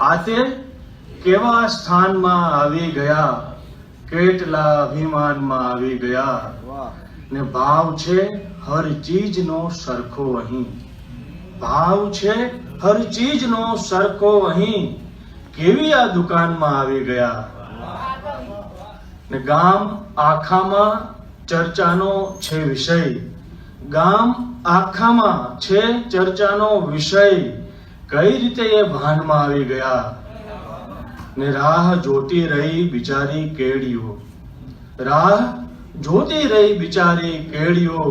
આ તે કેવા સ્થાનમાં આવી ગયા? કેટલા અભિમાનમાં આવી ગયા? ને ભાવ છે હર ચીજનો સરખો અહીં. ભાવ છે હર ચીજનો સરખો અહીં. કેવી આ દુકાનમાં આવી ગયા? ને ગામ આખામાં ચર્ચાનો છે વિષય. ગામ આખામાં છે ચર્ચાનો વિષય. કઈ રીતે એ ભાનમાં આવી ગયા? ને રાહ જોતી રહી બિચારી કેડીઓ. રાહ જોતી રહી બિચારી કેડીઓ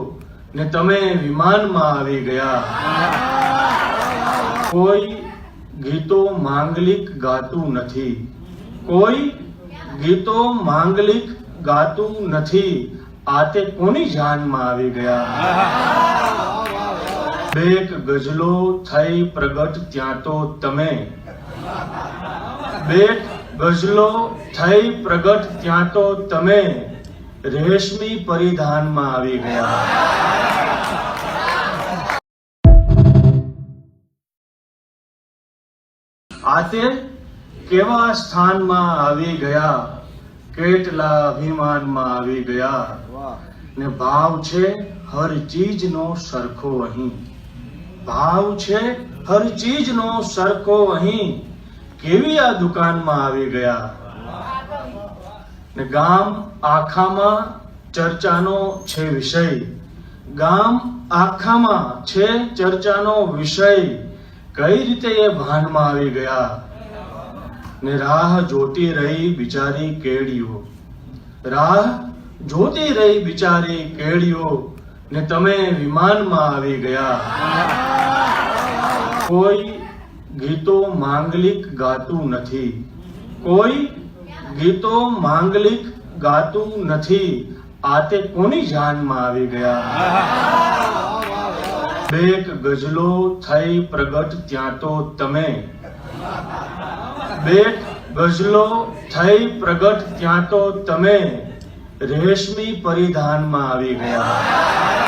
ને તમે વિમાનમાં આવી ગયા. કોઈ ગીતો માંગલિક ગાતું નથી. કોઈ ગીતો માંગલિક ગાતું નથી. આ તે કોની જાનમાં આવી ગયા? બેક ગઝલો થઈ પ્રગટ ત્યાં તો તમે. બેક ગઝલો થઈ પ્રગટ ત્યાં તો તમે. રેશમી પરિધાનમાં આવી ગયા. આતે કેવા સ્થાનમાં આવી ગયા? કેટલા અભિમાનમાં આવી ગયા? ને ભાવ છે, હર ચીજનો સરખો અહીં. ભાવ છે, હર ચીજનો સરખો અહીં. કેવી આ દુકાનમાં આવી ગયા? ગામ આખામાં ચર્ચાનો છે વિષય. ગામ આખામાં છે ચર્ચાનો વિષય. કઈ રીતે એ ભાનમાં આવી ગયા? ને રાહ જોતી રહી બિચારી કેડીઓ. રાહ જોતી રહી બિચારી કેડીઓ. ને તમે વિમાનમાં આવી ગયા. કોઈ ગીતો માંગલિક ગાતું નથી. કોઈ ગીતો માંગલિક ગાતું નથી. આ તે કોની જાનમાં આવી ગયા? બેક ગઝલો થઈ પ્રગટ ત્યાં તો તમે. બેક ગઝલો થઈ પ્રગટ ત્યાં તો તમે. રેશમી પરિધાનમાં આવી ગયા.